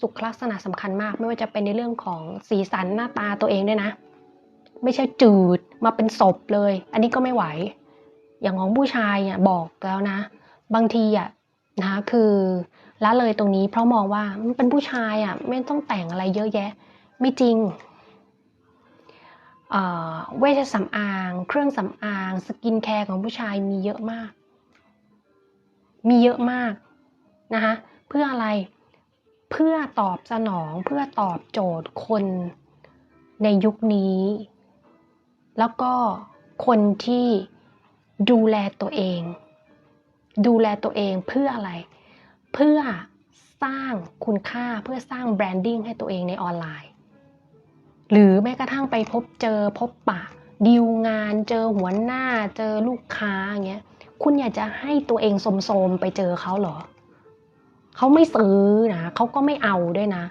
สุขลักษณะสำคัญมาก ไม่ว่าจะเป็นในเรื่องของสีสันหน้าตาตัวเองด้วยนะ ไม่ใช่จืดมาเป็นศพเลย อันนี้ก็ไม่ไหว อย่างของผู้ชายเนี่ยบอกแล้วนะ บางทีอะนะคะคือละเลยตรงนี้เพราะมองว่ามันเป็นผู้ชายอะไม่ต้องแต่งอะไรเยอะแยะ ไม่จริงเวชสำอาง เครื่องสำอาง สกินแคร์ของผู้ชายมีเยอะมาก มีเยอะมากนะคะเพื่ออะไร เพื่อตอบสนองเพื่อตอบโจทย์คนในยุคนี้ แล้วก็คนที่ดูแลตัวเอง ดูแลตัวเองเพื่ออะไร เพื่อสร้างคุณค่าเพื่อสร้างแบรนดิ้งให้ตัวเองในออนไลน์ หรือแม้กระทั่งไปพบเจอพบปะดีลงานเจอหัวหน้าเจอลูกค้าอย่างเงี้ยคุณอยากจะให้ตัวเองโสมไปเจอเขาเหรอ เขาไม่ซื้อนะเขาก็ไม่เอาด้วยนะ